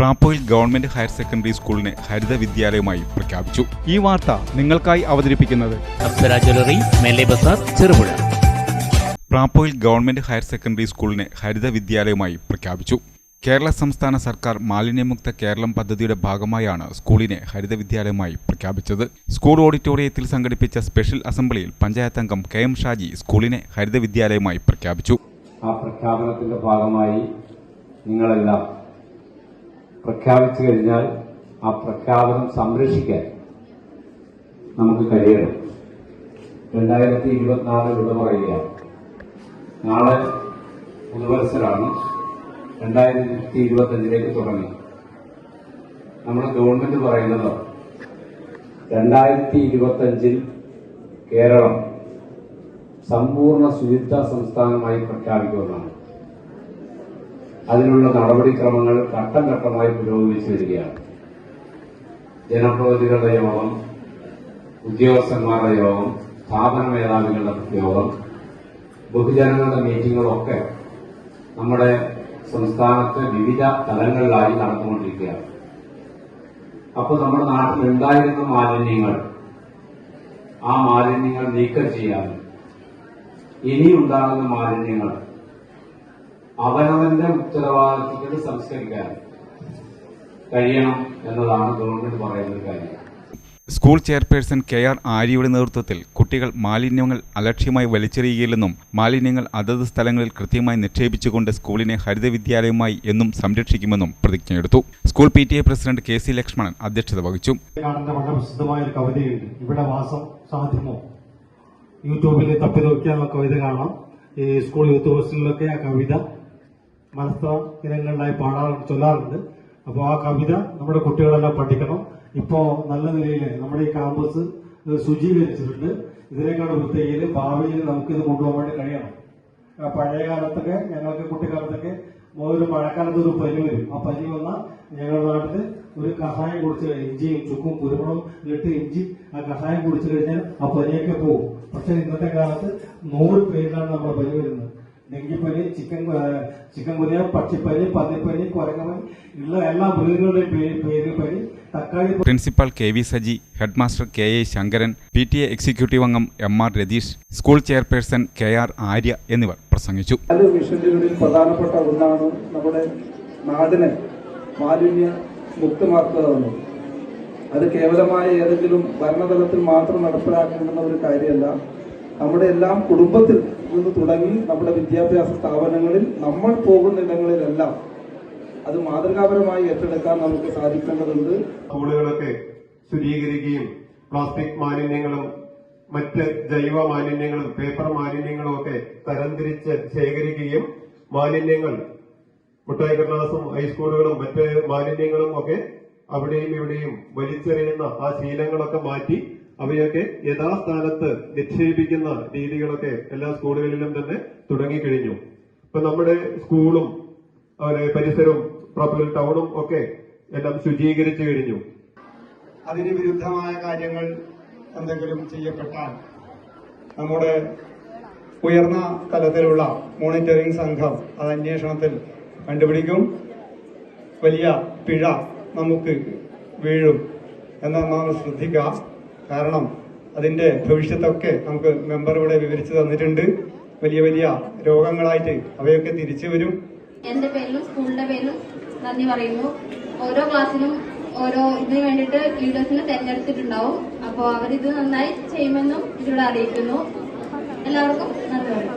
പ്രാപ്പോയിൽ government higher secondary സ്കൂളിനെ ഹരിത വിദ്യാലയമായി പ്രഖ്യാപിച്ചു. ഈ വാർത്ത നിങ്ങൾക്കായി അവതരിപ്പിക്കുന്നത് ചെറുപുഴ. പ്രാപ്പോയിൽ ഗവൺമെന്റ് ഹയർ സെക്കൻഡറി സ്കൂളിനെ ഹരിത വിദ്യാലയമായി പ്രഖ്യാപിച്ചു. കേരള സംസ്ഥാന സർക്കാർ മാലിന്യമുക്ത കേരളം പദ്ധതിയുടെ ഭാഗമായാണ് സ്കൂളിനെ ഹരിത വിദ്യാലയമായി പ്രഖ്യാപിച്ചത്. സ്കൂൾ ഓഡിറ്റോറിയത്തിൽ സംഘടിപ്പിച്ച സ്പെഷ്യൽ അസംബ്ലിയിൽ പഞ്ചായത്ത് അംഗം കെ എം ഷാജി സ്കൂളിനെ ഹരിത വിദ്യാലയമായി പ്രഖ്യാപിച്ചു. ആ പ്രഖ്യാപനത്തിന്റെ ഭാഗമായി നിങ്ങളെല്ലാം പ്രഖ്യാപിച്ചു കഴിഞ്ഞാൽ ആ പ്രഖ്യാപനം സംരക്ഷിക്കാൻ നമുക്ക് കഴിയണം. രണ്ടായിരത്തി ഇരുപത്തിനാല് വിട പറയുകയാണ് നാളെ പുതുവത്സരാണ്. രണ്ടായിരത്തി ഇരുപത്തഞ്ചിലേക്ക് തുടങ്ങി. നമ്മുടെ ഗവൺമെന്റ് പറയുന്നത് രണ്ടായിരത്തി ഇരുപത്തഞ്ചിൽ കേരളം സമ്പൂർണ ശുചിത്വ സംസ്ഥാനമായി പ്രഖ്യാപിക്കുമെന്നാണ്. അതിനുള്ള നടപടിക്രമങ്ങൾ ഘട്ടം ഘട്ടമായി പുരോഗമിച്ചു വരികയാണ്. ജനപ്രതിനിധികളുടെ യോഗം ഉദ്യോഗസ്ഥന്മാരുടെ യോഗം സ്ഥാപന മേധാവികളുടെ യോഗം ബഹുജനങ്ങളുടെ മീറ്റിങ്ങുകളൊക്കെ നമ്മുടെ സംസ്ഥാനത്ത് വിവിധ തലങ്ങളിലായി നടന്നുകൊണ്ടിരിക്കുകയാണ്. അപ്പോൾ നമ്മുടെ നാട്ടിൽ ഉണ്ടായിരുന്ന മാലിന്യങ്ങൾ ആ മാലിന്യങ്ങൾ നീക്കം ചെയ്യാനും ഇനിയുണ്ടാകുന്ന മാലിന്യങ്ങൾ അവനവന്റെ ഉത്തരവാദിത്തത്തിൽ സംസ്കരിക്കാൻ കഴിയണം എന്നതാണ് ഗവൺമെന്റ് പറയുന്ന ഒരു കാര്യം. സ്കൂൾ ചെയർപേഴ്സൺ കെ ആർ ആര്യയുടെ നേതൃത്വത്തിൽ കുട്ടികൾ മാലിന്യങ്ങൾ അലക്ഷ്യമായി വലിച്ചെറിയുകയില്ലെന്നും മാലിന്യങ്ങൾ അതത് സ്ഥലങ്ങളിൽ കൃത്യമായി നിക്ഷേപിച്ചുകൊണ്ട് സ്കൂളിനെ ഹരിത വിദ്യാലയമായി എന്നും സംരക്ഷിക്കുമെന്നും പ്രതിജ്ഞയെടുത്തു school P T A president K C Lakshmanan അധ്യക്ഷത വഹിച്ചു. പ്രസിദ്ധമായ ഒരു കവിതയുണ്ട്. ഇവിടെ വാസം സാധ്യമോ? യൂട്യൂബിൽ തപ്പി നോക്കിയാൽ ആ കവിത കാണാം. ഈ സ്കൂൾ യൂത്ത് ഹോസ്റ്റലിലൊക്കെ ആ കവിത മലസ്ത്ര ഇനങ്ങളിലായി പാടാറുണ്ട് ചൊല്ലാറുണ്ട്. അപ്പോൾ ആ കവിത നമ്മുടെ കുട്ടികളെല്ലാം പഠിക്കണം. ഇപ്പോൾ നല്ല നിലയിൽ നമ്മുടെ ഈ ക്യാമ്പസ് ശുചീകരിച്ചിട്ടുണ്ട്. ഇതിനേക്കാൾ വൃത്തിയിൽ ഭാവിയിൽ നമുക്ക് ഇത് കൊണ്ടുപോകാൻ വേണ്ടി കഴിയണം. പഴയ കാലത്തൊക്കെ ഞങ്ങൾക്ക് കുട്ടിക്കാലത്തൊക്കെ ഒരു മഴക്കാലത്ത് ഒരു പനി വരും. ആ പനി വന്നാൽ ഞങ്ങളുടെ നാട്ടിൽ ഒരു കഷായം കുടിച്ച് ഇഞ്ചിയും ചുക്കും കുരുമുളകും ഇട്ട് ഇഞ്ചി ആ കഷായം കുടിച്ചു കഴിഞ്ഞാൽ ആ പനിയൊക്കെ പോകും പക്ഷെ ഇന്നത്തെ കാലത്ത് നൂറ് പേരിലാണ് നമ്മുടെ പനി വരുന്നത്. ഡെങ്കിപ്പനി ചിക്കൻ ചിക്കൻ കുനിയ പക്ഷിപ്പനി പന്നിപ്പനി കുരങ്ങപ്പനി ഉള്ള എല്ലാ മൃഗങ്ങളുടെയും പേര് പേര് പനി തക്കാളി principal K V Saji headmaster K A Shankaran P T A executive അംഗം M R Ratheesh school chairperson K R Arya എന്നിവർ പ്രസംഗിച്ചു. മിഷനുകളിൽ പ്രധാനപ്പെട്ട ഒന്നാണ് നമ്മുടെ നാടിനെ മാലിന്യ മുക്തമാക്കുക അത് കേവലമായ ഏതെങ്കിലും ഭരണതലത്തിൽ മാത്രം നടപ്പിലാക്കേണ്ടുന്ന ഒരു കാര്യമല്ല. നമ്മുടെ എല്ലാം കുടുംബത്തിൽ നിന്ന് തുടങ്ങി നമ്മുടെ വിദ്യാഭ്യാസ സ്ഥാപനങ്ങളിൽ നമ്മൾ പോകുന്നിടങ്ങളിലെല്ലാം അത് മാതൃകാപരമായി ഏറ്റെടുക്കാൻ നമുക്ക് സാധിക്കേണ്ടതുണ്ട്. സ്കൂളുകളൊക്കെ ശുചീകരിക്കുകയും പ്ലാസ്റ്റിക് മാലിന്യങ്ങളും മറ്റ് ജൈവ മാലിന്യങ്ങളും പേപ്പർ മാലിന്യങ്ങളും ഒക്കെ തരംതിരിച്ച് ശേഖരിക്കുകയും മാലിന്യങ്ങൾ മുട്ടായി കടലാസും ഹൈസ്കൂളുകളും മറ്റ് മാലിന്യങ്ങളും ഒക്കെ അവിടെയും ഇവിടെയും വലിച്ചെറിയുന്ന ആ ശീലങ്ങളൊക്കെ മാറ്റി അവയൊക്കെ യഥാസ്ഥാനത്ത് നിക്ഷേപിക്കുന്ന രീതികളൊക്കെ എല്ലാ സ്കൂളുകളിലും തന്നെ തുടങ്ങിക്കഴിഞ്ഞു. ഇപ്പൊ നമ്മുടെ സ്കൂളും അതുപോലെ പരിസരവും പ്രോപ്പർ ടൗണും ഒക്കെ എല്ലാം ശുചീകരിച്ചു കഴിഞ്ഞു. അതിന് വിരുദ്ധമായ കാര്യങ്ങൾ എന്തെങ്കിലും ചെയ്യപ്പെട്ടാൽ നമ്മുടെ ഉയർന്ന തലത്തിലുള്ള മോണിറ്ററിംഗ് സംഘം അത് അന്വേഷണത്തിൽ കണ്ടുപിടിക്കും. വലിയ പിഴ നമുക്ക് വീഴും. എന്നാൽ നാം ശ്രദ്ധിക്കുക. കാരണം അതിന്റെ ഭവിഷ്യത്തൊക്കെ നമുക്ക് മെമ്പർ ഇവിടെ വിവരിച്ചു തന്നിട്ടുണ്ട്. വലിയ വലിയ രോഗങ്ങളായിട്ട് അവയൊക്കെ തിരിച്ചു വരും. എന്റെ പേരിലും സ്കൂളിന്റെ പേരിലും നന്ദി പറയുന്നു. ഓരോ ക്ലാസ്സിലും ഓരോ ഇതിന് വേണ്ടിയിട്ട് ലീഡേഴ്സിനെ തെരഞ്ഞെടുത്തിട്ടുണ്ടാവും. അപ്പോൾ അവരിത് നന്നായി ചെയ്യുമെന്നും ഇതിലൂടെ അറിയിക്കുന്നു. എല്ലാവർക്കും നന്ദി പറയുന്നു.